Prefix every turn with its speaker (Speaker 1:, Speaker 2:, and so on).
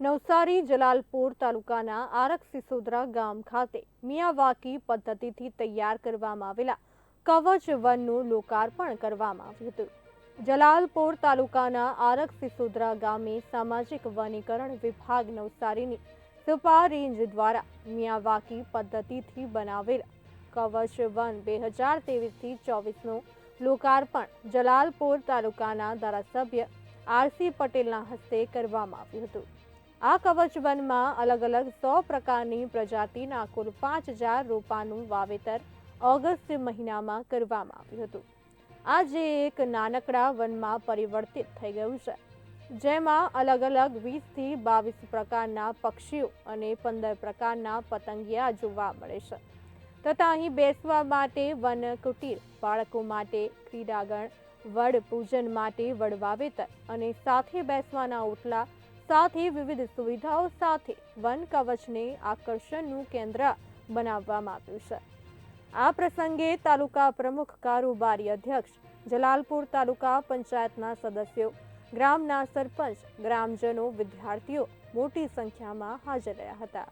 Speaker 1: નવસારી જલાલપુર તાલુકાના આરક સિસોદરા ગામ ખાતે મિયાવાકી પદ્ધતિથી તૈયાર કરવામાં આવેલા કવચ વનનું લોકાર્પણ કરવામાં આવ્યું હતું. જલાલપુર તાલુકાના આરક સિસોદરા ગામે સામાજિક વનીકરણ વિભાગ નવસારીની સુપા રેન્જ દ્વારા મિયાવાકી પદ્ધતિથી બનાવેલા કવચ વન બે હજાર તેવીસથી ચોવીસનું લોકાર્પણ જલાલપુર તાલુકાના ધારાસભ્ય આરસી પટેલના હસ્તે કરવામાં આવ્યું હતું. આ કવચ વનમાં અલગ અલગ સો પ્રકારની પ્રજાતિના કુલ પાંચ હજાર રોપાનું વાવેતર ઓગસ્ટ મહિનામાં કરવામાં આવ્યું હતું. આજે એક નાનકડા વનમાં પરિવર્તિત થઈ ગયું છે. જેમાં અલગ અલગ વીસથી બાવીસ પ્રકારના પક્ષીઓ અને પંદર પ્રકારના પતંગિયા જોવા મળે છે. તથા અહીં બેસવા માટે વન કુટીર, બાળકો માટે ક્રીડાગણ, વડ પૂજન માટે વડ વાવેતર અને સાથે બેસવાના ઓટલા સાથે વિવિધ સુવિધાઓ સાથે વન કવચને આકર્ષણનું કેન્દ્ર બનાવવામાં આવ્યું છે. આ પ્રસંગે તાલુકા પ્રમુખ કારોબારી અધ્યક્ષ, જલાલપુર તાલુકા પંચાયતના સદસ્યો, ગ્રામના સરપંચ, ગ્રામજનો, વિદ્યાર્થીઓ મોટી સંખ્યામાં હાજર રહ્યા હતા.